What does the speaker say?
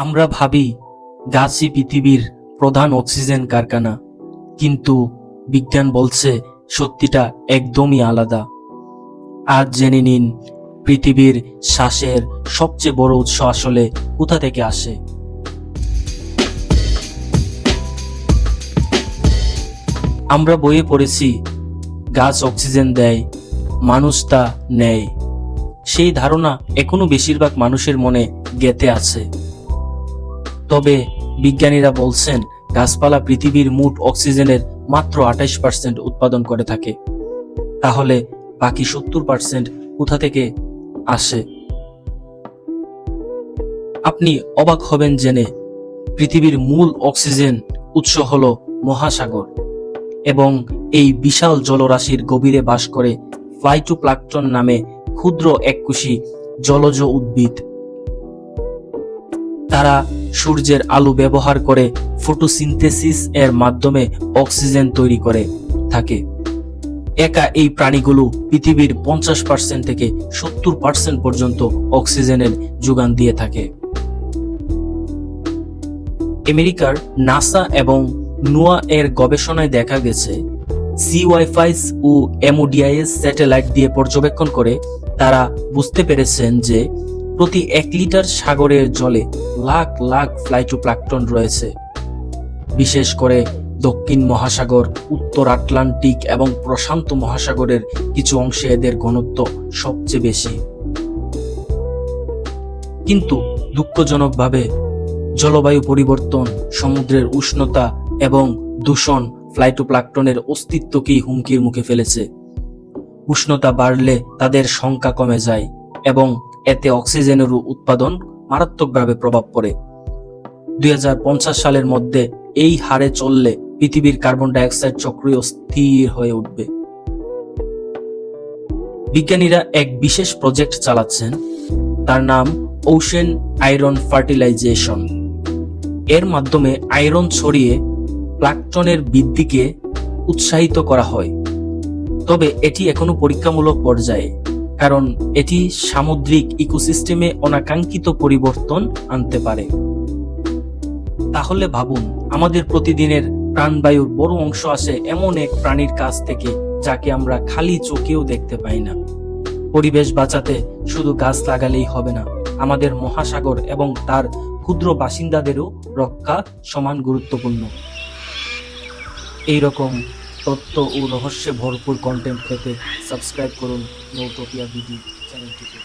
আমরা ভাবি গাছই পৃথিবীর প্রধান অক্সিজেন কারখানা। কিন্তু বিজ্ঞান বলছে সত্যিটা একদমই আলাদা। আজ জেনে নিন, পৃথিবীর শ্বাসের সবচেয়ে বড় উৎস আসলে কোথা থেকে আসে? আমরা বইয়ে পড়েছি, গাছ অক্সিজেন দেয়, মানুষ তা নেয়। সেই ধারণা এখনও বেশিরভাগ মানুষের মনে গেঁথে আছে। তবে বিজ্ঞানীরা বলছেন, গাছপালা পৃথিবীর মোট অক্সিজেনের মাত্র আঠাইশ পার্সেন্ট উৎপাদন করে থাকে। তাহলে বাকি সত্তর পার্সেন্ট কোথা থেকে আসে? আপনি অবাক হবেন জেনে, পৃথিবীর মূল অক্সিজেন উৎস হল মহাসাগর এবং এই বিশাল জলরাশির গভীরে বাস করে ফ্লাইটোপ্লাকটন নামে ক্ষুদ্র এককুশি জলজ উদ্ভিদ। তারা সূর্যের আলো ব্যবহার করে ফটোসিনথেসিস এর মাধ্যমে অক্সিজেন তৈরি করে থাকে। একা এই প্রাণীগুলো পৃথিবীর পঞ্চাশ পার্সেন্ট থেকে সত্তর পার্সেন্ট পর্যন্ত অক্সিজেনের যোগান দিয়ে থাকে। আমেরিকার নাসা এবং নোয়া এর গবেষণায় দেখা গেছে সি ওয়াইফাইস ও এমওডিআইএস স্যাটেলাইট দিয়ে পর্যবেক্ষণ করে তারা বুঝতে পেরেছেন যে প্রতি এক লিটার সাগরের জলে লাখ লাখ ফ্লাইটোপ্লাকটন রয়েছে। বিশেষ করে দক্ষিণ মহাসাগর, উত্তর আটলান্টিক এবং প্রশান্ত মহাসাগরের কিছু অংশে এদের ঘনত্ব সবচেয়ে বেশি। কিন্তু দুঃখজনকভাবে জলবায়ু পরিবর্তন, সমুদ্রের উষ্ণতা এবং দূষণ ফ্লাইটোপ্লাকটনের অস্তিত্বকেই হুমকির মুখে ফেলেছে। উষ্ণতা বাড়লে তাদের সংখ্যা কমে যায় এবং এতে অক্সিজেনেরও উৎপাদন মারাত্মকভাবে প্রভাব পড়ে। দুই হাজার পঞ্চাশ সালের মধ্যে এই হারে চললে পৃথিবীর কার্বন ডাইঅক্সাইড চক্রীয় স্থির হয়ে উঠবে। বিজ্ঞানীরা এক বিশেষ প্রজেক্ট চালাচ্ছেন, তার নাম ওশেন আয়রন ফার্টিলাইজেশন এর মাধ্যমে আয়রন ছড়িয়ে প্লাকটনের বৃদ্ধিকে উৎসাহিত করা হয়। তবে এটি এখনও পরীক্ষামূলক পর্যায়ে। কারণ এটি সামুদ্রিক ইকোসিস্টেমে অনাকাঙ্ক্ষিত পরিবর্তন আনতে পারে। তাহলে ভাবুন, আমাদের প্রতিদিনের প্রাণবায়ুর বড় অংশ আসে এমন এক প্রাণীর কাছ থেকে, যাকে আমরা খালি চোখেও দেখতে পাই না। পরিবেশ বাঁচাতে শুধু গাছ লাগালেই হবে না, আমাদের মহাসাগর এবং তার ক্ষুদ্র বাসিন্দাদেরও রক্ষা সমান গুরুত্বপূর্ণ। এই রকম তথ্য ও রহস্যে ভরপুর কন্টেন্ট পেতে সাবস্ক্রাইব করুন নৌটোপিয়া বিডি চ্যানেলটিকে।